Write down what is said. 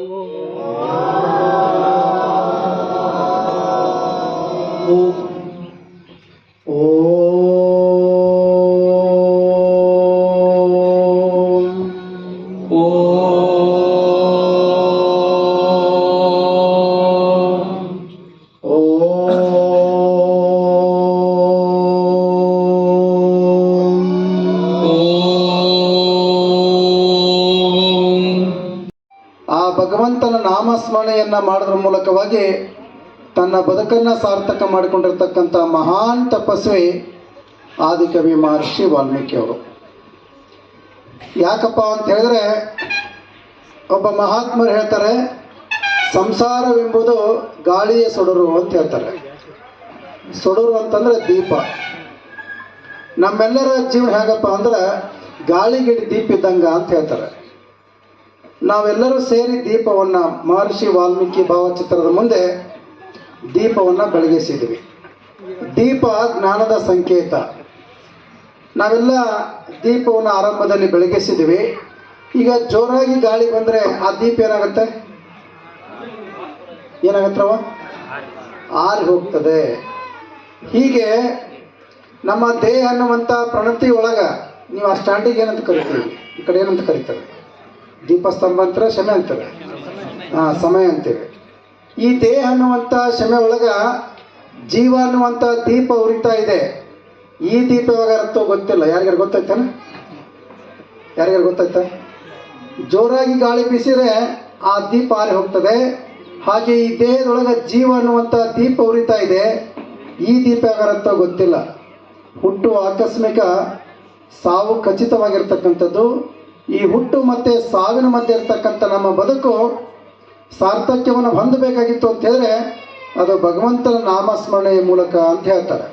오, 오. ಭಗವಂತನ ನಾಮಸ್ಮರಣೆಯನ್ನು ಮಾಡೋದ್ರ ಮೂಲಕವಾಗಿ ತನ್ನ ಬದುಕನ್ನು ಸಾರ್ಥಕ ಮಾಡಿಕೊಂಡಿರ್ತಕ್ಕಂಥ ಮಹಾನ್ ತಪಸ್ವಿ ಆದಿಕವಿ ಮಹರ್ಷಿ ವಾಲ್ಮೀಕಿಯವರು. ಯಾಕಪ್ಪ ಅಂತ ಹೇಳಿದ್ರೆ, ಒಬ್ಬ ಮಹಾತ್ಮರು ಹೇಳ್ತಾರೆ, ಸಂಸಾರವೆಂಬುದು ಗಾಳಿಯ ಸೊಡರು ಅಂತ ಹೇಳ್ತಾರೆ. ಸೊಡರು ಅಂತಂದರೆ ದೀಪ. ನಮ್ಮೆಲ್ಲರ ಜೀವನ ಹೇಗಪ್ಪ ಅಂದ್ರೆ ಗಾಳಿಗಿಡಿ ದೀಪ ಇದ್ದಂಗ ಅಂತ ಹೇಳ್ತಾರೆ. ನಾವೆಲ್ಲರೂ ಸೇರಿ ದೀಪವನ್ನ ಮಹರ್ಷಿ ವಾಲ್ಮೀಕಿ ಭಾವಚಿತ್ರದ ಮುಂದೆ ದೀಪವನ್ನ ಬೆಳಗಿಸಿದ್ವಿ. ದೀಪ ಜ್ಞಾನದ ಸಂಕೇತ. ನಾವೆಲ್ಲ ದೀಪವನ್ನು ಆರಂಭದಲ್ಲಿ ಬೆಳಗಿಸಿದ್ವಿ. ಈಗ ಜೋರಾಗಿ ಗಾಳಿ ಬಂದ್ರೆ ಆ ದೀಪ ಏನಾಗುತ್ತೆ? ಏನಾಗತ್ತವ ಆರಿ ಹೋಗ್ತದೆ. ಹೀಗೆ ನಮ್ಮ ದೇಹ ಅನ್ನುವಂಥ ಪ್ರಣತಿ ಒಳಗ ನೀವು ಆ ಸ್ಟ್ಯಾಂಡಿಗೆ ಏನಂತ ಕರಿತೀವಿ ಈ ಕಡೆ ಏನಂತ ಕರೀತಾರೆ? ದೀಪಸ್ತಂಭ ಅಂತಾರೆ ಶಮೆ ಅಂತಾರೆ ಹಾ ಸಮಯ ಅಂತೀವಿ ಈ ದೇಹ ಅನ್ನುವಂಥ ಶಮೆ ಒಳಗ ಜೀವ ಅನ್ನುವಂಥ ದೀಪ ಉರಿತಾ ಇದೆ. ಈ ದೀಪ ಯಾವಾಗ ಅರ್ಥ ಗೊತ್ತಿಲ್ಲ. ಯಾರಿಗಾರು ಗೊತ್ತಾಯ್ತಾನ? ಯಾರಿಗಾರು ಗೊತ್ತಾಯ್ತಾ? ಜೋರಾಗಿ ಗಾಳಿ ಬೀಸಿದ್ರೆ ಆ ದೀಪ ಆರಿ ಹೋಗ್ತದೆ. ಹಾಗೆ ಈ ದೇಹದೊಳಗೆ ಜೀವ ಅನ್ನುವಂಥ ದೀಪ ಉರಿತಾ ಇದೆ. ಈ ದೀಪ ಯಾವಾಗತ್ತೋ ಗೊತ್ತಿಲ್ಲ. ಹುಟ್ಟು ಆಕಸ್ಮಿಕ ಸಾವು ಖಚಿತವಾಗಿರ್ತಕ್ಕಂಥದ್ದು. ಈ ಹುಟ್ಟು ಮತ್ತೆ ಸಾವಿನ ಮಧ್ಯೆ ಇರ್ತಕ್ಕಂಥ ನಮ್ಮ ಬದುಕು ಸಾರ್ಥಕ್ಯವನ್ನು ಹೊಂದಬೇಕಾಗಿತ್ತು ಅಂತ ಹೇಳಿದ್ರೆ ಅದು ಭಗವಂತನ ನಾಮಸ್ಮರಣೆಯ ಮೂಲಕ ಅಂತ ಹೇಳ್ತಾರೆ.